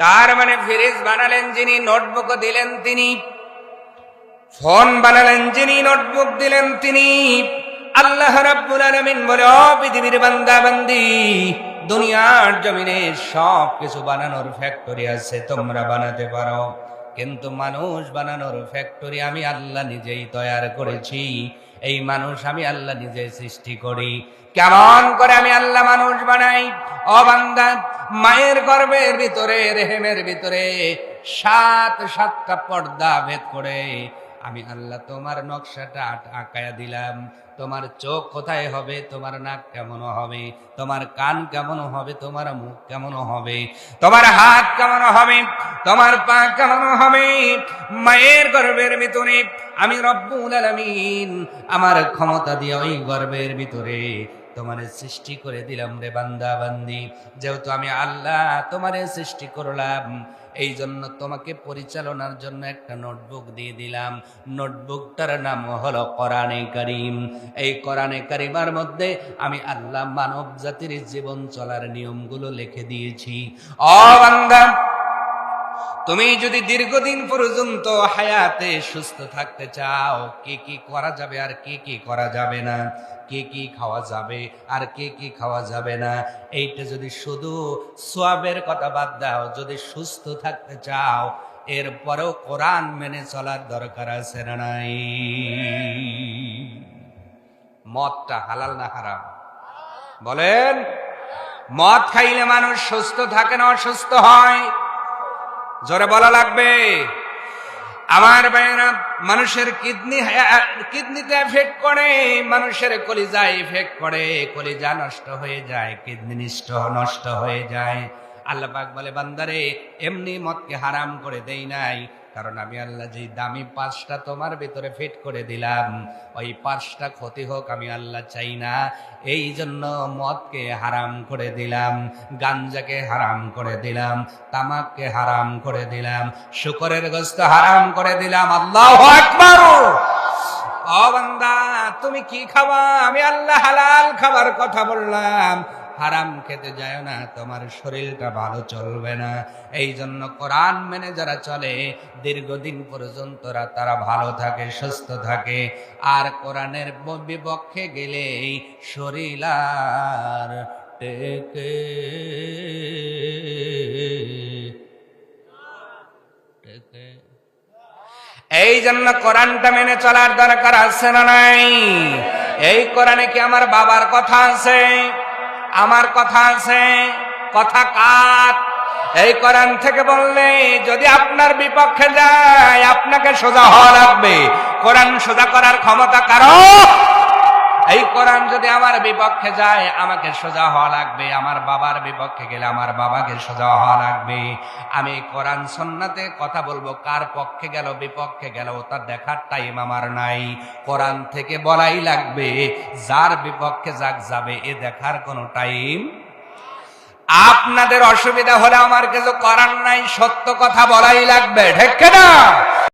তার মানে ফ্রিজ বানালেন যিনি, নোটবুক দিলেন তিনি। ফোন বানালেন যিনি, নোটবুক দিলেন তিনি। আল্লাহ রাব্বুল আলামিন বলে ও পৃথিবীর বান্দা, বান্দি, দুনিয়ার জমিনে সব কিছু বানানোর ফ্যাক্টরি আছে, তোমরা বানাতে পারো। কিন্তু মানুষ বানানোর ফ্যাক্টরি আমি আল্লাহ নিজেই তৈরি করেছি। এই মানুষ আমি আল্লাহ নিজে সৃষ্টি করি। কেমন করে আমি আল্লাহ মানুষ বানাই? ও বান্দা, মায়ের গর্ভের ভিতরে, রেহেমের ভিতরে সাত সাতটা পর্দা ভেদ করে আমি আল্লাহ তোমার নকশাটা আঁকায়া দিলাম। তোমার চোখ কোথায় হবে? তোমার নাক কেমন হবে? তোমার কান কেমন হবে? তোমার মুখ কেমন হবে? তোমার হাত কেমন হবে? তোমার পা কেমন হবে? মায়ের গর্ভের ভিতরে আমি রব্বুল আলামিন আমার ক্ষমতা দিয়ে ওই গর্ভের ভিতরে তোমারে সৃষ্টি করে দিলাম রে বান্দা বান্দি যেহেতু আমি আল্লাহ, তোমারে সৃষ্টি করলাম। এই জন্য তোমাকে পরিচালনার জন্য একটা নোটবুক দিয়ে দিলাম। নোটবুকটার নাম হলো কোরআনে করিম। এই কোরআনে করিমার মধ্যে আমি আল্লাহ মানব জাতির জীবন চলার নিয়মগুলো লিখে দিয়েছি। ও বান্দা তুমি যদি দীর্ঘদিন পর্যন্ত হায়াতে সুস্থ থাকতে চাও, কি কি করা যাবে আর কি কি করা যাবে না? কে কি খাওয়া যাবে আর কে কি খাওয়া যাবে না? এইটা যদি শুধু সোয়াবের কথা বাদ দাও, যদি সুস্থ থাকতে চাও, এরপরেও কোরআন মেনে চলার দরকার আছে না নাই? মদটা হালাল না হারাম? বলেন, মদ খাইলে মানুষ সুস্থ থাকে না অসুস্থ হয়? জোরে বলা লাগবে। আমার বাইরা মানুষের কিডনি কিডনিতে এফেক্ট করে, মানুষের কলিজা এফেক্ট করে, কলিজা নষ্ট হয়ে যায়, কিডনি নষ্ট নষ্ট হয়ে যায়। আল্লাহ পাক বলে, বান্দারে, এমনি মতকে হারাম করে দেই নাই। কারণ আমি আল্লাহ যেই দামি পাঁচটা তোমার ভেতরে ফিট করে দিলাম, ওই পাঁচটা ক্ষতি হোক আমি আল্লাহ চাই না। এই জন্য মদকে হারাম করে দিলাম, গাঞ্জাকে হারাম করে দিলাম, তামাককে হারাম করে দিলাম, শুকরের গোস্ত হারাম করে দিলাম। আল্লাহ তুমি কি খাবা? আমি আল্লাহ হালাল খাবার কথা বললাম। হারাম খেতে যায় না, তোমার শরীরটা ভালো চলবে না। এই জন্য কোরআন মেনে যারা চলে, দীর্ঘদিন পর্যন্ত তারা ভালো থাকে, সুস্থ থাকে। আর কোরআনের বিপক্ষে গেলেই শরীর আর টেকে। এই জন্য কোরআনটা মেনে চলার দরকার আছে না নাই? এই কোরআনে কি আমার বাবার কথা আছে? আমার কথা আছে, কথা কার? এই কোরআন থেকে বললে, যদি আপনার বিপক্ষে যায়, আপনাকে সোজা হওয়া লাগবে। কোরআন সোজা করার ক্ষমতা কারও? কোরআন যদি আমার বিপক্ষে যায়, আমাকে সোজা হওয়া লাগবে। আমার বাবার বিপক্ষে গেলে আমার বাবাকে সোজা হওয়া লাগবে। আমি কোরআন সন্নাতে কথা বলব, কার পক্ষে গেল, বিপক্ষে গেল তা দেখার টাইম আমার নাই। কোরআন থেকে বলাই লাগবে, যার বিপক্ষে যাক যাবে, এ দেখার কোনো টাইম আপনাদের অসুবিধা হলে আমার কিছু করার নাই, সত্য কথা বলাই লাগবে ঢেকে না